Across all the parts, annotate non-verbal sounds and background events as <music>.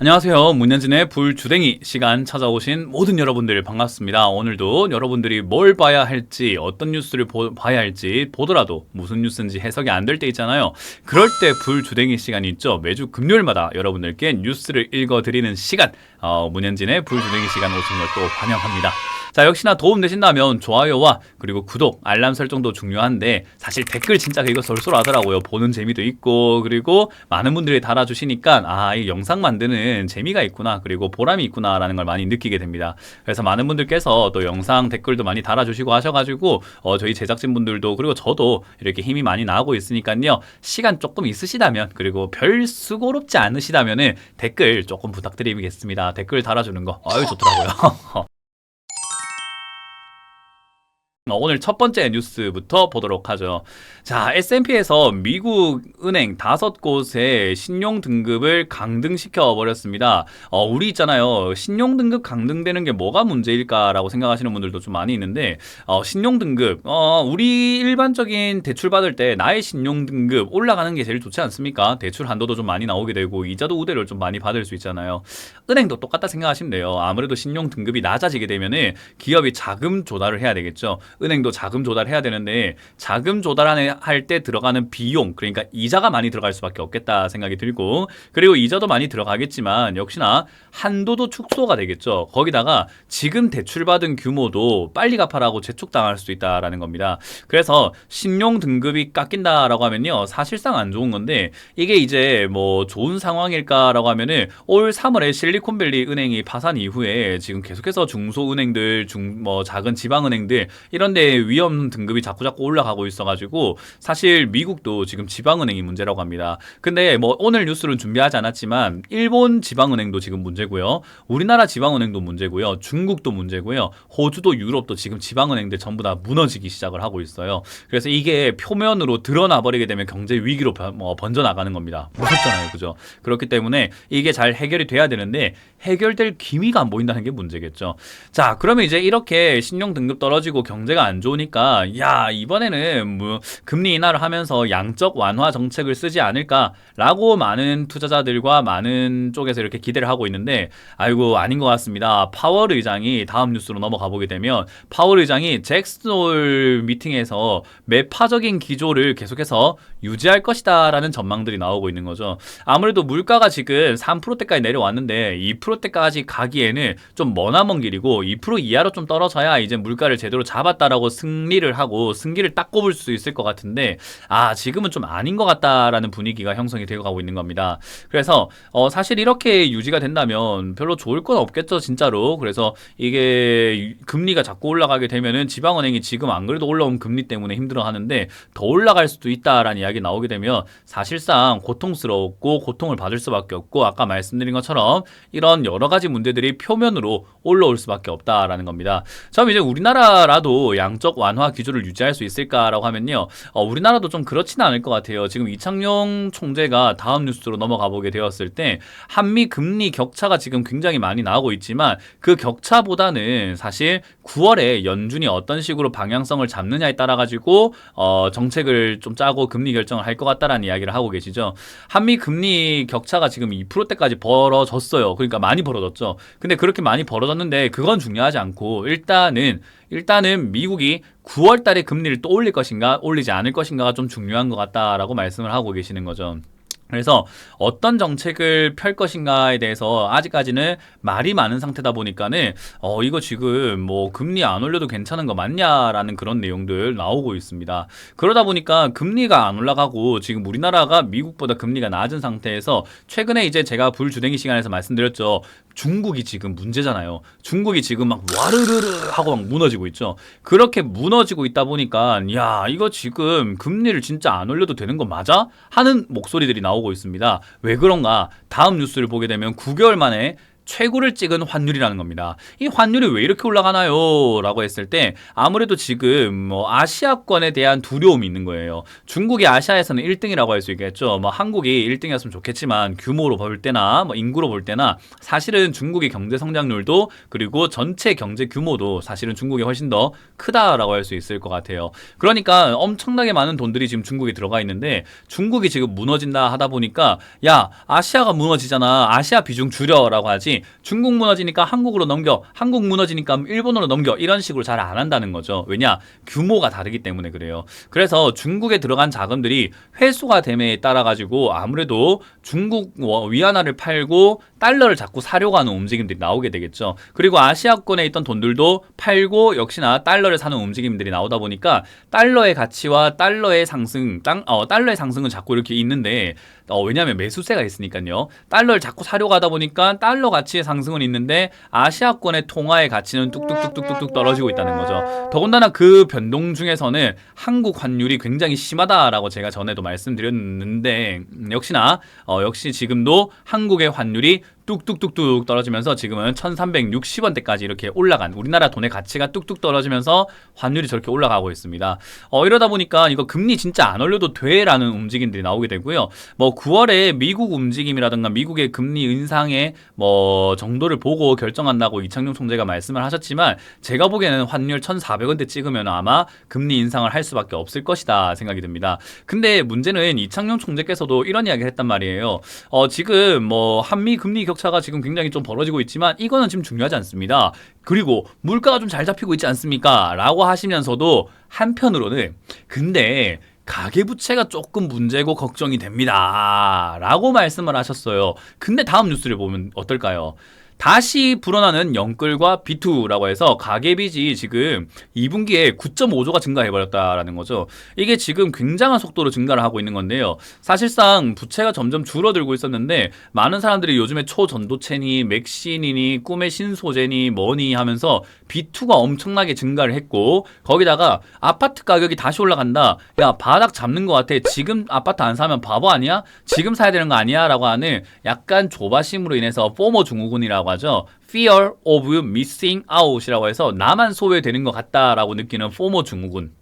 안녕하세요. 문현진의 불주댕이 시간 찾아오신 모든 여러분들 반갑습니다. 오늘도 여러분들이 뭘 봐야 할지, 어떤 뉴스를 보, 봐야 할지 보더라도 무슨 뉴스인지 해석이 안 될 때 있잖아요. 그럴 때 불주댕이 시간이 있죠. 매주 금요일마다 여러분들께 뉴스를 읽어드리는 시간, 어, 문현진의 불주댕이 시간 오신 걸 또 환영합니다. 자, 역시나 도움 되신다면 좋아요와 그리고 구독, 알람 설정도 중요한데 사실 댓글 진짜 이거 쏠쏠하더라고요. 보는 재미도 있고 그리고 많은 분들이 달아주시니까 아, 이 영상 만드는 재미가 있구나 그리고 보람이 있구나라는 걸 많이 느끼게 됩니다. 그래서 많은 분들께서 또 영상 댓글도 많이 달아주시고 하셔가지고 어, 저희 제작진 분들도 그리고 저도 이렇게 힘이 많이 나고 있으니까요. 시간 조금 있으시다면 그리고 별 수고롭지 않으시다면은 댓글 조금 부탁드리겠습니다. 댓글 달아주는 거 아유 좋더라고요. <laughs> 어, 오늘 첫 번째 뉴스부터 보도록 하죠. 자, S&P에서 미국 은행 다섯 곳의 신용 등급을 강등시켜 버렸습니다. 어, 우리 있잖아요. 신용 등급 강등되는 게 뭐가 문제일까라고 생각하시는 분들도 좀 많이 있는데, 어, 신용 등급, 어, 우리 일반적인 대출 받을 때 나의 신용 등급 올라가는 게 제일 좋지 않습니까? 대출 한도도 좀 많이 나오게 되고, 이자도 우대를 좀 많이 받을 수 있잖아요. 은행도 똑같다 생각하시면 돼요. 아무래도 신용 등급이 낮아지게 되면은 기업이 자금 조달을 해야 되겠죠. 은행도 자금 조달해야 되는데 자금 조달할 때 들어가는 비용 그러니까 이자가 많이 들어갈 수밖에 없겠다 생각이 들고 그리고 이자도 많이 들어가겠지만 역시나 한도도 축소가 되겠죠. 거기다가 지금 대출받은 규모도 빨리 갚아라고 재촉당할 수도 있다라는 겁니다. 그래서 신용 등급이 깎인다라고 하면요 사실상 안 좋은 건데 이게 이제 뭐 좋은 상황일까라고 하면은 올 3월에 실리콘밸리 은행이 파산 이후에 지금 계속해서 중소은행들 중 뭐 작은 지방은행들 이런 이런데 위험 등급이 자꾸 자꾸 올라가고 있어가지고 사실 미국도 지금 지방은행이 문제라고 합니다. 근데 뭐 오늘 뉴스는 준비하지 않았지만 일본 지방은행도 지금 문제고요. 우리나라 지방은행도 문제고요. 중국도 문제고요. 호주도 유럽도 지금 지방은행들 전부 다 무너지기 시작을 하고 있어요. 그래서 이게 표면으로 드러나 버리게 되면 경제 위기로 뭐 번져 나가는 겁니다. 무섭잖아요, 그죠? 그렇기 때문에 이게 잘 해결이 돼야 되는데 해결될 기미가 안 보인다는 게 문제겠죠. 자, 그러면 이제 이렇게 신용 등급 떨어지고 경제가 경제가 안 좋으니까 야 이번에는 뭐 금리 인하를 하면서 양적 완화 정책을 쓰지 않을까라고 많은 투자자들과 많은 쪽에서 이렇게 기대를 하고 있는데 아이고 아닌 것 같습니다. 파월 의장이 다음 뉴스로 넘어가 보게 되면 파월 의장이 잭스홀 미팅에서 매파적인 기조를 계속해서 유지할 것이다라는 전망들이 나오고 있는 거죠. 아무래도 물가가 지금 3%대까지 내려왔는데 2%대까지 가기에는 좀 머나먼 길이고 2% 이하로 좀 떨어져야 이제 물가를 제대로 잡았다. 있다라고 승리를 하고 승기를 딱 꼽을 수 있을 것 같은데 아 지금은 좀 아닌 것 같다라는 분위기가 형성이 되어가고 있는 겁니다. 그래서 어, 사실 이렇게 유지가 된다면 별로 좋을 건 없겠죠 진짜로. 그래서 이게 금리가 자꾸 올라가게 되면은 지방은행이 지금 안 그래도 올라온 금리 때문에 힘들어하는데 더 올라갈 수도 있다라는 이야기 나오게 되면 사실상 고통스럽고 고통을 받을 수밖에 없고 아까 말씀드린 것처럼 이런 여러 가지 문제들이 표면으로 올라올 수밖에 없다라는 겁니다. 참 이제 우리나라라도 양적 완화 기조를 유지할 수 있을까라고 하면요. 어, 우리나라도 좀 그렇지는 않을 것 같아요. 지금 이창용 총재가 다음 뉴스로 넘어가 보게 되었을 때 한미 금리 격차가 지금 굉장히 많이 나오고 있지만 그 격차보다는 사실 9월에 연준이 어떤 식으로 방향성을 잡느냐에 따라 가지고 어, 정책을 좀 짜고 금리 결정을 할 것 같다라는 이야기를 하고 계시죠. 한미 금리 격차가 지금 2%대까지 벌어졌어요. 그러니까 많이 벌어졌죠. 근데 그렇게 많이 벌어졌는데 그건 중요하지 않고 일단은 일단은 미국이 9월 달에 금리를 또 올릴 것인가 올리지 않을 것인가가 좀 중요한 것 같다라고 말씀을 하고 계시는 거죠. 그래서 어떤 정책을 펼 것인가에 대해서 아직까지는 말이 많은 상태다 보니까는 어 이거 지금 뭐 금리 안 올려도 괜찮은 거 맞냐라는 그런 내용들 나오고 있습니다. 그러다 보니까 금리가 안 올라가고 지금 우리나라가 미국보다 금리가 낮은 상태에서 최근에 이제 제가 불주댕이 시간에서 말씀드렸죠. 중국이 지금 문제잖아요. 중국이 지금 막 와르르르 하고 막 무너지고 있죠. 그렇게 무너지고 있다 보니까 야 이거 지금 금리를 진짜 안 올려도 되는 거 맞아? 하는 목소리들이 나오고 있습니다. 왜 그런가? 다음 뉴스를 보게 되면 9개월 만에 최고를 찍은 환율이라는 겁니다. 이 환율이 왜 이렇게 올라가나요? 라고 했을 때 아무래도 지금 뭐 아시아권에 대한 두려움이 있는 거예요. 중국이 아시아에서는 1등이라고 할 수 있겠죠. 뭐 한국이 1등이었으면 좋겠지만 규모로 볼 때나 뭐 인구로 볼 때나 사실은 중국의 경제 성장률도 그리고 전체 경제 규모도 사실은 중국이 훨씬 더 크다라고 할 수 있을 것 같아요. 그러니까 엄청나게 많은 돈들이 지금 중국에 들어가 있는데 중국이 지금 무너진다 하다 보니까 야 아시아가 무너지잖아 아시아 비중 줄여라고 하지 중국 무너지니까 한국으로 넘겨 한국 무너지니까 일본으로 넘겨 이런 식으로 잘 안 한다는 거죠. 왜냐? 규모가 다르기 때문에 그래요. 그래서 중국에 들어간 자금들이 회수가 됨에 따라 가지고 아무래도 중국 워- 위안화를 팔고 달러를 자꾸 사려고 하는 움직임들이 나오게 되겠죠. 그리고 아시아권에 있던 돈들도 팔고 역시나 달러를 사는 움직임들이 나오다 보니까 달러의 가치와 달러의 상승, 땅, 어, 달러의 상승은 자꾸 이렇게 있는데 어, 왜냐하면 매수세가 있으니까요. 달러를 자꾸 사려고 하다 보니까 달러 가치 의 상승은 있는데 아시아권의 통화의 가치는 뚝뚝뚝뚝뚝 떨어지고 있다는 거죠. 더군다나 그 변동 중에서는 한국 환율이 굉장히 심하다라고 제가 전에도 말씀드렸는데 음, 역시나 어, 역시 지금도 한국의 환율이 뚝뚝뚝뚝 떨어지면서 지금은 1360원대까지 이렇게 올라간 우리나라 돈의 가치가 뚝뚝 떨어지면서 환율이 저렇게 올라가고 있습니다. 어, 이러다 보니까 이거 금리 진짜 안 올려도 돼라는 움직임들이 나오게 되고요. 뭐 9월에 미국 움직임이라든가 미국의 금리 인상의 뭐 정도를 보고 결정한다고 이창용 총재가 말씀을 하셨지만 제가 보기에는 환율 1,400원대 찍으면 아마 금리 인상을 할 수밖에 없을 것이다 생각이 듭니다. 근데 문제는 이창용 총재께서도 이런 이야기를 했단 말이에요. 어, 지금 뭐 한미 금리 격 차가 지금 굉장히 좀 벌어지고 있지만 이거는 지금 중요하지 않습니다. 그리고 물가가 좀 잘 잡히고 있지 않습니까? 라고 하시면서도 한편으로는 근데 가계부채가 조금 문제고 걱정이 됩니다. 라고 말씀을 하셨어요. 근데 다음 뉴스를 보면 어떨까요? 다시 불어나는 영끌과 B2라고 해서 가계빚이 지금 2분기에 9.5조가 증가해버렸다라는 거죠. 이게 지금 굉장한 속도로 증가를 하고 있는 건데요. 사실상 부채가 점점 줄어들고 있었는데 많은 사람들이 요즘에 초전도체니 맥신이니 꿈의 신소재니 뭐니 하면서 B2가 엄청나게 증가를 했고 거기다가 아파트 가격이 다시 올라간다. 야 바닥 잡는 것 같아. 지금 아파트 안 사면 바보 아니야? 지금 사야 되는 거 아니야? 라고 하는 약간 조바심으로 인해서 포모 증후군이라고 하죠. Fear of missing out이라고 해서 나만 소외되는 것 같다라고 느끼는 포모 증후군.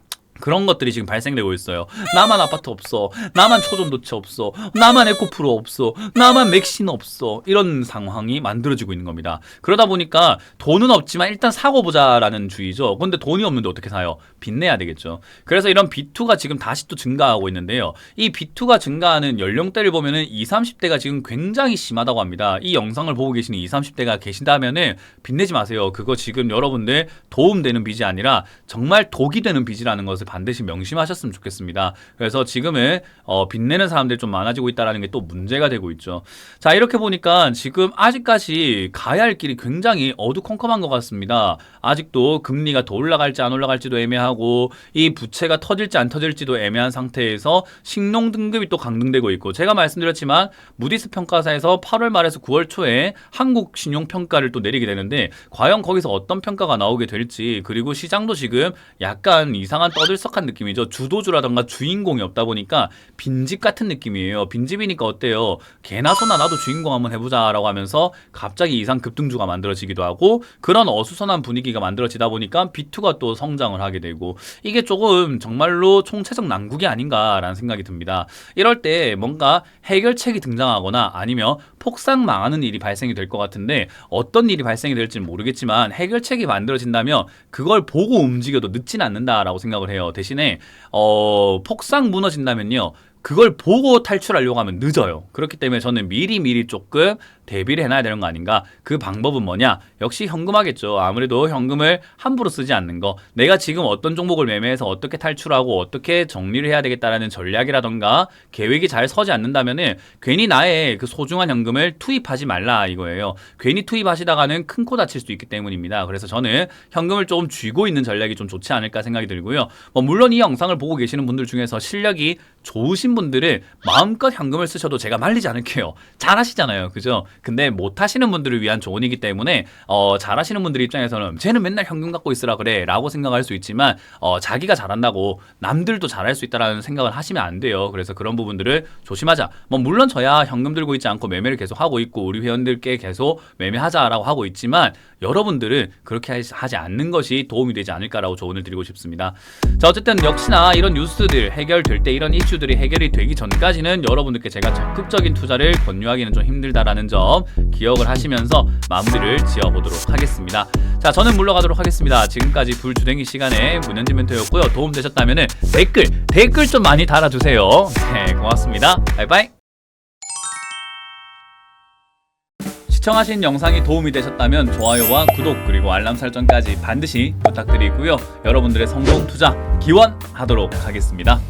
그런 것들이 지금 발생되고 있어요. 나만 아파트 없어. 나만 초전도체 없어. 나만 에코프로 없어. 나만 맥신 없어. 이런 상황이 만들어지고 있는 겁니다. 그러다 보니까 돈은 없지만 일단 사고 보자라는 주의죠. 근데 돈이 없는데 어떻게 사요? 빚내야 되겠죠. 그래서 이런 B2가 지금 다시 또 증가하고 있는데요. 이 B2가 증가하는 연령대를 보면은 20, 30대가 지금 굉장히 심하다고 합니다. 이 영상을 보고 계시는 20, 30대가 계신다면은 빚내지 마세요. 그거 지금 여러분들 도움되는 빚이 아니라 정말 독이 되는 빚이라는 것을 반드시 명심하셨으면 좋겠습니다. 그래서 지금은 어, 빚내는 사람들이 좀 많아지고 있다는 게또 문제가 되고 있죠. 자 이렇게 보니까 지금 아직까지 가야 할 길이 굉장히 어두컴컴한 것 같습니다. 아직도 금리가 더 올라갈지 안 올라갈지도 애매하고 이 부채가 터질지 안 터질지도 애매한 상태에서 신용 등급이 또 강등되고 있고 제가 말씀드렸지만 무디스 평가사에서 8월 말에서 9월 초에 한국 신용 평가를 또 내리게 되는데 과연 거기서 어떤 평가가 나오게 될지 그리고 시장도 지금 약간 이상한 떠들 썩한 느낌이죠. 주도주라던가 주인공이 없다 보니까 빈집 같은 느낌이에요. 빈집이니까 어때요? 개나 소나 나도 주인공 한번 해보자 라고 하면서 갑자기 이상 급등주가 만들어지기도 하고 그런 어수선한 분위기가 만들어지다 보니까 B2가 또 성장을 하게 되고 이게 조금 정말로 총체적 난국이 아닌가라는 생각이 듭니다. 이럴 때 뭔가 해결책이 등장하거나 아니면 폭삭 망하는 일이 발생이 될 것 같은데 어떤 일이 발생이 될지는 모르겠지만 해결책이 만들어진다면 그걸 보고 움직여도 늦진 않는다라고 생각을 해요. 대신에 어, 폭삭 무너진다면요. 그걸 보고 탈출하려고 하면 늦어요. 그렇기 때문에 저는 미리 미리 조금 대비를 해놔야 되는 거 아닌가? 그 방법은 뭐냐? 역시 현금하겠죠. 아무래도 현금을 함부로 쓰지 않는 거. 내가 지금 어떤 종목을 매매해서 어떻게 탈출하고 어떻게 정리를 해야 되겠다라는 전략이라던가 계획이 잘 서지 않는다면은 괜히 나의 그 소중한 현금을 투입하지 말라 이거예요. 괜히 투입하시다가는 큰 코 다칠 수 있기 때문입니다. 그래서 저는 현금을 조금 쥐고 있는 전략이 좀 좋지 않을까 생각이 들고요. 뭐 물론 이 영상을 보고 계시는 분들 중에서 실력이 좋으신 분들은 마음껏 현금을 쓰셔도 제가 말리지 않을게요. 잘하시잖아요. 그죠? 근데 못하시는 분들을 위한 조언이기 때문에 어, 잘하시는 분들 입장에서는 쟤는 맨날 현금 갖고 있으라 그래 라고 생각할 수 있지만 어, 자기가 잘한다고 남들도 잘할 수 있다라는 생각을 하시면 안 돼요. 그래서 그런 부분들을 조심하자. 뭐 물론 저야 현금 들고 있지 않고 매매를 계속 하고 있고 우리 회원들께 계속 매매하자라고 하고 있지만 여러분들은 그렇게 하지 않는 것이 도움이 되지 않을까라고 조언을 드리고 싶습니다. 자 어쨌든 역시나 이런 뉴스들 해결될 때 이런 이슈 들이 해결이 되기 전까지는 여러분들께 제가 적극적인 투자를 권유하기는 좀 힘들다라는 점 기억을 하시면서 마무리를 지어보도록 하겠습니다. 자 저는 물러가도록 하겠습니다. 지금까지 불주댕이 시간에 문현진 멘토였고요. 도움 되셨다면 댓글 댓글 좀 많이 달아주세요. 네 고맙습니다. 바이바이. 시청하신 영상이 도움이 되셨다면 좋아요와 구독 그리고 알람 설정까지 반드시 부탁드리고요. 여러분들의 성공 투자 기원하도록 하겠습니다.